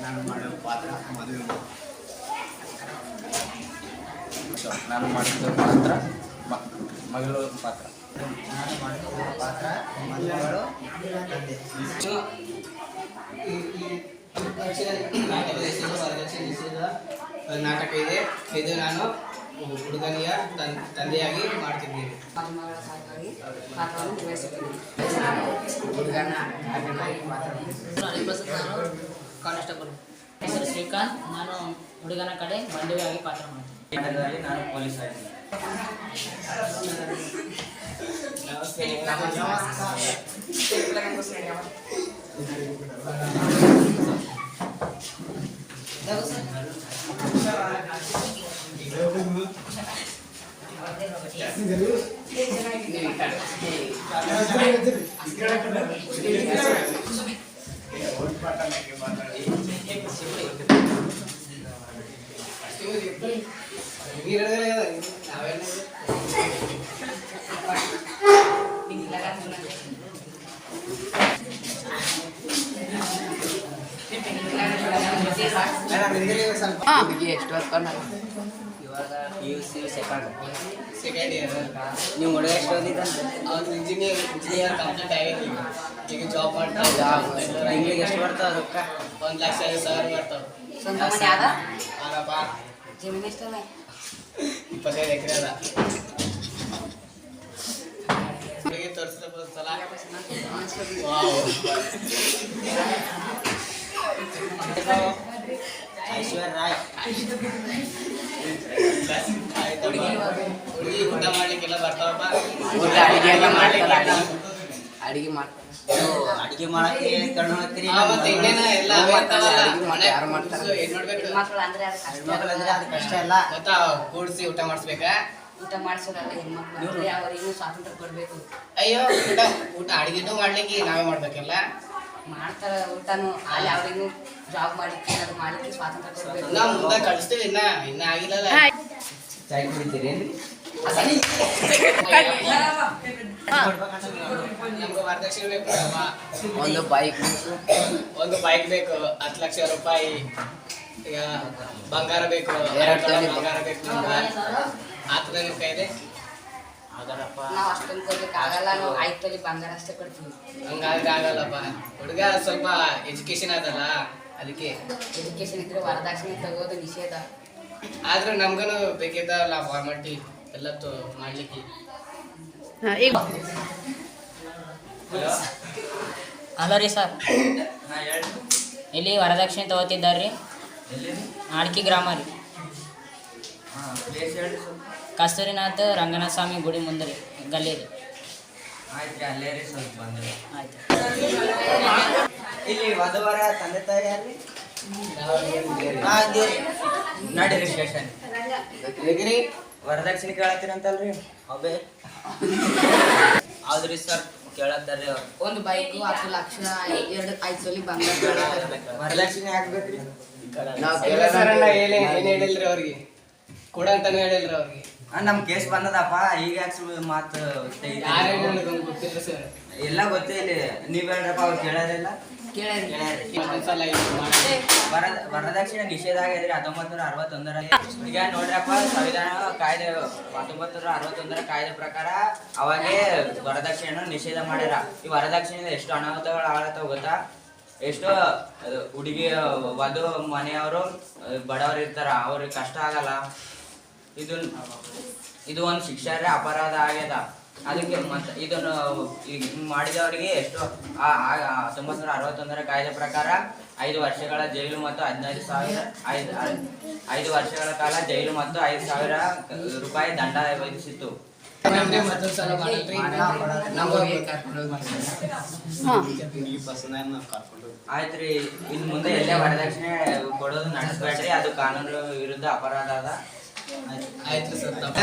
ನಾನು ಮಾಡೋ ಪಾತ್ರ ಮದುವೆ ನಾನು ಮಾಡಿದ ಪಾತ್ರ ಮಗಳು ಪಾತ್ರ ನಾನು ಮಾಡಿದ ಪಾತ್ರ ಮದುವೆಗಳು ತಂದೆ ನಾಟಕ ನಾಟಕ ಇದೆ ಇದು ನಾನು ಹುಡುಗನಿಯ ತಂದೆಯಾಗಿ ಮಾಡ್ತಿದ್ದೀನಿ ಕಾನ್ಸ್ಟೇಬಲ್. ಹೆಸರು ಶ್ರೀಕಾಂತ್. ನಾನು ಹುಡುಗನ ಕಡೆ ಬಂಧುವಾಗಿ ಪಾತ್ರ ಮಾಡ್ತೀನಿ. ನಾನು ಪೊಲೀಸ್ ಆಗಿದ್ದೀನಿ మీరు Ah, yes, 12 per U C second second year ನೀವು ಹುಡುಗ ಎಷ್ಟು ಓದಿದಂತೆ ಅವ್ನು ಇಂಜಿನಿಯರ್ ಇಂಜಿನಿಯರ್ ಕಂಪ್ಲೀಟ್ ಆಗಿದೆ ಈಗ. ಜಾಬ್ ಮಾಡ್ತಾ ತಿಂಗಳಿಗೆ ಎಷ್ಟು ಬರ್ತಾವ ರೊಕ್ಕ? ಒಂದು ಲಕ್ಷ ಐದು ಸಾವಿರ ಬರ್ತಾವೆ. ಎಷ್ಟಲ್ಲ ಇಪ್ಪತ್ತೈದು ಎಕರೆ ಅದ. ಹುಡುಗಿ ತೋರಿಸಿದ ವಾವ್. ಐಶ್ವರ್ಯ ರಾಯ್. ಹುಡುಗಿ ಊಟ ಮಾಡ್ಲಿಕ್ಕೆಲ್ಲ ಬರ್ತಾವಪ್ಪ ಊಟ ಅಡಿಗೆ ಎಲ್ಲ ಮಾಡ್ತಾರ ಅಡಿಗೆ ಮಾಡ್ತಾರೆ. ಅಡಿಗೆ ಮಾಡಕ್ಕೆ ಕಣ್ಣು ಹಾಕ್ತೀರಿ ಮತ್ತೆ ಇನ್ನೇನ ಎಲ್ಲ ಯಾರು ಮಾಡ್ತಾರೆ? ಏನ್ ಹೆಣ್ಮಕ್ಳು ಅಂದ್ರೆ ಅದು ಕಷ್ಟ. ಹೆಣ್ಮಕ್ಳು ಅಂದ್ರೆ ಅದು ಕಷ್ಟ ಇಲ್ಲ ಗೊತ್ತಾ? ಕೂಡಿಸಿ ಊಟ ಮಾಡಿಸ್ಬೇಕಾ? ಊಟ ಮಾಡಿಸೋದಲ್ಲ ಹೆಣ್ಮಕ್ಳು. ಅಂದ್ರೆ ಅವರಿಗೂ ಸ್ವಾತಂತ್ರ್ಯ ಕೊಡಬೇಕು. ಅಯ್ಯೋ ಊಟ ಊಟ ಅಡಿಗೆನೂ ಮಾಡ್ಲಿಕ್ಕೆ ನಾವೇ ಮಾಡ್ಬೇಕಲ್ಲ? ಮಾಡ್ತಾರ ಊಟನು. ಅಲ್ಲಿ ಅವರಿಗೂ ಜಾಬ್ ಮಾಡಿ ಅದು ಮಾಡ್ಲಿಕ್ಕೆ ಸ್ವಾತಂತ್ರ್ಯ ಕೊಡ್ಬೇಕು. ನಾವು ಮುಂದೆ ಕಳಿಸ್ತೀವಿ ಇನ್ನ. ಇನ್ನ ಆಗಿಲ್ಲಲ್ಲ. ಚಾಯ್ ಕುಡಿತೀರಿ ನಮ್ಗೆ ವರದಕ್ಷಿಣೆ ಬೇಕು ಒಂದು ಬೈಕ್. ಒಂದು ಬೈಕ್ ಬೇಕು. ಹತ್ತು ಲಕ್ಷ ರೂಪಾಯಿ. ಈಗ ಬಂಗಾರ ಬೇಕು. ಎರಡು ತೊಲೆ ಬಂಗಾರ ಬೇಕು ಆತದ ನಿಮ್ ಕೈದೆ ಅದರಪ್ಪ ನಾವು ಅಷ್ಟೊಂದು ಕೊಡ್ಲಿಕ್ಕೆ ಆಗಲ್ಲ. ನಾವು ಐದು ತೊಲಿ ಬಂಗಾರ ಅಷ್ಟೇ ಕೊಡ್ತೀವಿ. ಹಂಗಾದ್ರೆ ಆಗಲ್ಲಪ್ಪ. ಹುಡುಗ ಸ್ವಲ್ಪ ಎಜುಕೇಶನ್ ಅದಲ್ಲ. ಅದಕ್ಕೆ. ಎಜುಕೇಶನ್ ಇದ್ರೆ ವರದಕ್ಷಿಣೆ ತಗೋದು ನಿಷೇಧ. ಆದ್ರೂ ನಮ್ಗನು ಬೇಕಿದ್ದಲ್ಲ ಫಾರ್ಮಾಲಿಟಿ ಎಲ್ಲ ತೊ ಮಾಡ್ಲಿಕ್ಕೆ. ಹಲೋ ಹಲೋ ರೀ ಸರ್. ಇಲ್ಲಿ ವರದಕ್ಷಿಣೆ ತಗೋತಿದ್ದಾರೆ ರೀ ಆಡ್ಕಿ ಗ್ರಾಮ ರೀ. ಹಾಂ ಕಸ್ತೂರಿನಾಥ್ ರಂಗನಾಥ ಸ್ವಾಮಿ ಗುಡಿ ಮುಂದೆ ರೀ ಗಲ್ಲಿ ರೀ. ಆಯ್ತು ರೀ ರೀ ಸ್ವಲ್ಪ ಬಂದ್ರೆ ಆಯ್ತು. ಇಲ್ಲಿ ವಧುವರ ತಂದೆ ತಾಯಿ ಯಾರ್ರಿ? ನಡೀರಿ ಸ್ಟೇಷನ್ ಹೇಗ್ರಿ? ವರದಕ್ಷಿಣೆ ಕೇಳತ್ತೀರಂತಲ್ರಿ? ಅವೇ ಹೌದ್ರಿ ಸರ್ ಕೇಳತ್ತಾರ್ರಿ ಅವ್ರು. ಒಂದು ಬೈಕ್ ಹತ್ತು ಲಕ್ಷ ಎರಡು ಐದು ಸಲ ವರದಕ್ಷಿಣೆ ಹಾಕ್ಬೇಕ್ರಿ ನಾವು ಎಲ್ಲ ಸರಲ್ಲ ಏನ್ ಏನ್ ಹೇಳಿಲ್ರಿ ಅವ್ರಿಗೆ. ಕೊಡಂತಾನೆ ಅಂತಾನು ಹೇಳಿಲ್ರಿ ಅವ್ರಿಗೆ. ನಮ್ ಕೇಸ್ ಬಂದದಪ್ಪ. ಈಗ ಯಾಕೆ ಮಾತು ಗೊತ್ತಿಲ್ಲ ಸರ್. ಎಲ್ಲ ಗೊತ್ತೇ ಇಲ್ಲಿ. ನೀವ್ ಹೇಳ್ರಪ್ಪ ಅವ್ರು ಕೇಳೋದಿಲ್ಲ? ವರದಕ್ಷಿಣೆ ನಿಷೇಧ ಆಗಿದ್ರೆ ಹತ್ತೊಂಬತ್ ನೂರ ಅರವತ್ತೊಂದರಲ್ಲಿ ಈಗ ನೋಡ್ರಪ್ಪ ಸಂವಿಧಾನ ಕಾಯ್ದೆ ಹತ್ತೊಂಬತ್ ನೂರ ಅರವತ್ತೊಂದರ ಕಾಯ್ದೆ ಪ್ರಕಾರ ಅವಾಗೇ ವರದಕ್ಷಿಣೆ ನಿಷೇಧ ಮಾಡ್ಯಾರ. ಈ ವರದಕ್ಷಿಣೆ ಎಷ್ಟು ಅನಾಹುತಗಳು ಆಗತ್ತವ ಗೊತ್ತಾ? ಎಷ್ಟು ಹುಡುಗಿ ವಧು ಮನೆಯವರು ಬಡವರು ಇರ್ತಾರ ಅವ್ರಿಗೆ ಕಷ್ಟ ಆಗಲ್ಲ. ಇದು ಇದು ಒಂದು ಶಿಕ್ಷಾರ್ಹ ಅಪರಾಧ ಆಗ್ಯದ. ಅದಕ್ಕೆ ಮತ್ತೆ ಇದನ್ನು ಮಾಡಿದವರಿಗೆ ಎಷ್ಟು ಹತ್ತೊಂಬತ್ತು ನೂರ ಅರವತ್ತೊಂದರ ಕಾಯ್ದೆ ಪ್ರಕಾರ ಐದು ವರ್ಷಗಳ ಜೈಲು ಮತ್ತು ಹದಿನೈದು ಸಾವಿರ ಐದು ಐದು ವರ್ಷಗಳ ಕಾಲ ಜೈಲು ಮತ್ತು ಐದು ಸಾವಿರ ರೂಪಾಯಿ ದಂಡ ವಿಧಿಸಿತ್ತು. ಆಯ್ತ್ರಿ ಇನ್ ಮುಂದೆ ಎಲ್ಲೇ ವರದಕ್ಷಿಣೆ ಕೊಡೋದು ನಡೆಸಬೇಡ್ರಿ. ಅದು ಕಾನೂನು ವಿರುದ್ಧ ಅಪರಾಧ ಅದ. ಆಯ್ತು ಆಯ್ತು ಸರ್ ತಪ್ಪು.